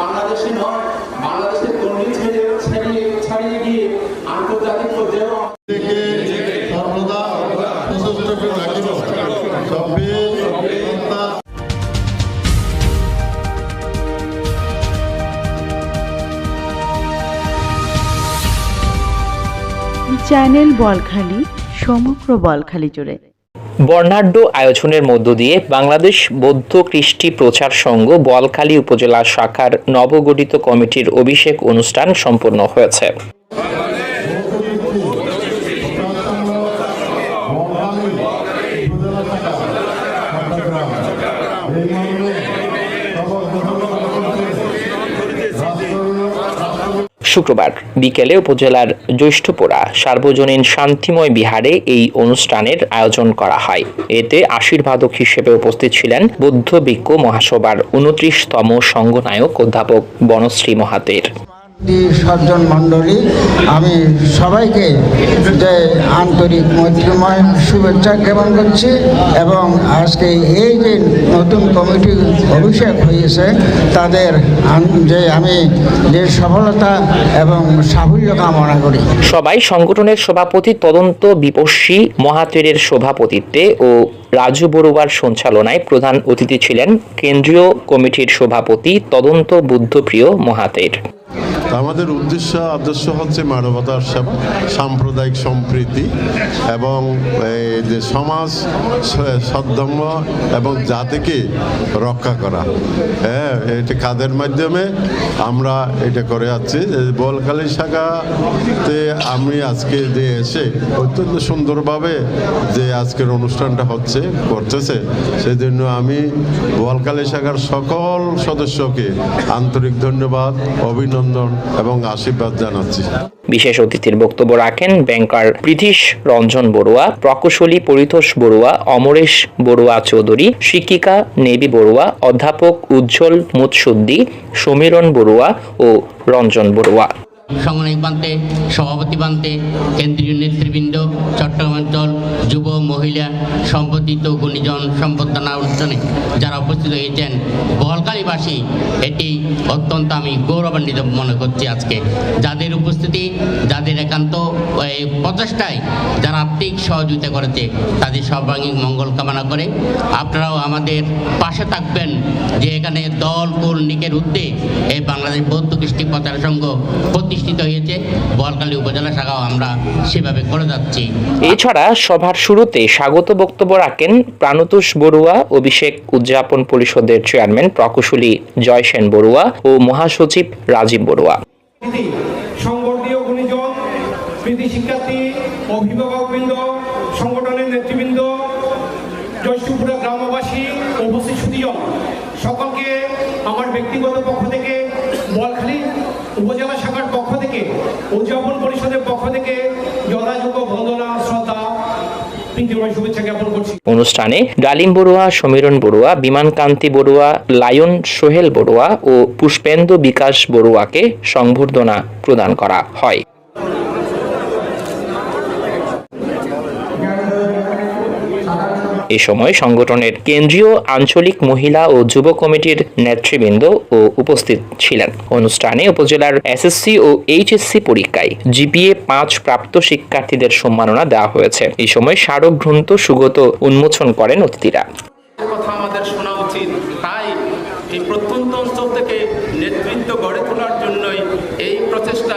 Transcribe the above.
বাংলাদেশে নয় বাংলাদেশের তরুণী ছেড়ে ছাড়িয়ে ছাড়িয়ে গিয়ে আন্তর্জাতিক পর্যায়েও সর্বদা সশস্ত্র রাখিব সভ্যে চ্যানেল বলখালি সমগ্র বলখালি জুড়ে। বর্ণাঢ্য আয়োজনের মধ্য দিয়ে বাংলাদেশ বৌদ্ধ কৃষ্টি প্রচার সংঘ বলখালী উপজেলা শাখার নবগঠিত কমিটির অভিষেক অনুষ্ঠান সম্পন্ন হয়েছে শুক্রবার বিকেলে উপজেলার জ্যৈষ্ঠপুরা সার্বজনীন শান্তিময় বিহারে এই অনুষ্ঠানের আয়োজন করা হয়। এতে আশীর্বাদক হিসেবে উপস্থিত ছিলেন বৌদ্ধ ভিক্ষু মহাসভার উনত্রিশতম সংঘনায়ক অধ্যাপক বনশ্রী মহাতের। সজ্জন মণ্ডলী, আমি সবাইকে যে আন্তরিক মৈত্রীময় শুভেচ্ছা জ্ঞাপন করছি এবং আজকে এই যে নতুন কমিটি অভিষেক হয়েছে, তাদের যে আমি যে সফলতা এবং সাফল্য কামনা করি। সবাই সংগঠনের সভাপতি, তদন্ত বিপস্বী মহাতেরের সভাপতিত্বে ও রাজু বড়ুয়ার সঞ্চালনায় প্রধান অতিথি ছিলেন কেন্দ্রীয় কমিটির সভাপতি, তদন্ত বুদ্ধপ্রিয় মহাতের। আমাদের উদ্দেশ্য, আদর্শ হচ্ছে মানবতার সেবা সাম্প্রদায়িক সম্প্রীতি এবং যে সমাজ স- সদ্ধর্ম এবং জাতিকে রক্ষা করা। হ্যাঁ এটা কাদের মাধ্যমে? আমরা এটা করে যাচ্ছি যে বলখালী শাখাতে আমি আজকে যে এসে অত্যন্ত সুন্দরভাবে যে আজকের অনুষ্ঠানটা হচ্ছে, করতেছে সেই জন্য আমি বলখালী শাখার সকল সদস্যকে আন্তরিক ধন্যবাদ, অভিনন্দন। এবং আশীর্বাদ জানাচ্ছি। বিশেষ অতিথির বক্তব্য রাখেন ব্যাংকার প্রীতিশ রঞ্জন বড়ুয়া, প্রকৌশলী পরিতোষ বড়ুয়া, অমরেশ বড়ুয়া চৌধুরী, শিক্ষিকা নেবি বড়ুয়া, অধ্যাপক উজ্জ্বল মুৎসুদ্দি, সমীরণ বড়ুয়া ও রঞ্জন বড়ুয়া। সংগ্রামী প্রান্তে, সভাপতি প্রান্তে, কেন্দ্রীয় নেতৃবৃন্দ, চট্টগ্রাম অঞ্চল, যুব, মহিলা সম্পত্তিত গুণীজন সম্বর্ধনা অনুষ্ঠানে যারা উপস্থিত হয়েছেন, বহলকালীবাসী, এটি অত্যন্ত আমি গৌরবান্বিত মনে করছি আজকে। যাদের উপস্থিতি, যাদের একান্ত এই প্রচেষ্টায় যারা আর্থিক সহযোগিতা করেছে, তাদের সর্বাঙ্গীন মঙ্গল কামনা করে আপনারাও আমাদের পাশে থাকবেন যে এখানে দল কুল নিকের ঊর্ধ্বে এই বাংলাদেশ বৌদ্ধ কৃষ্টি প্রচার সংঘ প্রতিষ্ঠিত হয়েছে। বলকালী উপজেলা শাখাও আমরা সেভাবে করে যাচ্ছি। এছাড়া সভার শুরুতে স্বাগত বক্তব্য রাখেন প্রাণতোষ বড়ুয়া অভিষেক উদযাপন পরিষদের চেয়ারম্যান প্রকৌশলী জয় সেন বড়ুয়া ও মহাসচিব রাজীব বড়ুয়া। সংগঠনীয় গুণীজন প্রীতি শিক্ষার্থী অভিভাবকবৃন্দ সংগঠনের নেতৃবৃন্দ জয়সুপুরা গ্রামবাসী উপস্থিত সুদীজন সকলকে আমার ব্যক্তিগত পক্ষ থেকে বলখালী উপজেলা শাখার থেকে উদযাপন পরিষদের পক্ষ থেকে যথাযোগ্য বন্দনা, শ্রদ্ধা অনুষ্ঠানে ডালিম বড়ুয়া, সমীরণ বড়ুয়া বিমান কান্তি বড়ুয়া, লায়ন সোহেল বড়ুয়া ও পুষ্পেন্দু বিকাশ বড়ুয়াকে সংবর্ধনা প্রদান করা হয়। এ সময় সংগঠনের কেন্দ্রীয় আঞ্চলিক মহিলা ও যুব কমিটির নেতৃবৃন্দ ও উপস্থিত ছিলেন। অনুষ্ঠানে উপজেলার এসএসসি ও এইচএসসি পরীক্ষায় জিপিএ পাঁচ প্রাপ্ত শিক্ষার্থীদের সম্মাননা দেওয়া হয়েছে। এই সময় স্মারক গ্রন্থ সুগত উন্মোচন করেন অতিথিরা। প্রত্যন্ত অঞ্চল থেকে নেতৃত্ব গড়ে তোলার জন্যই এই প্রচেষ্টা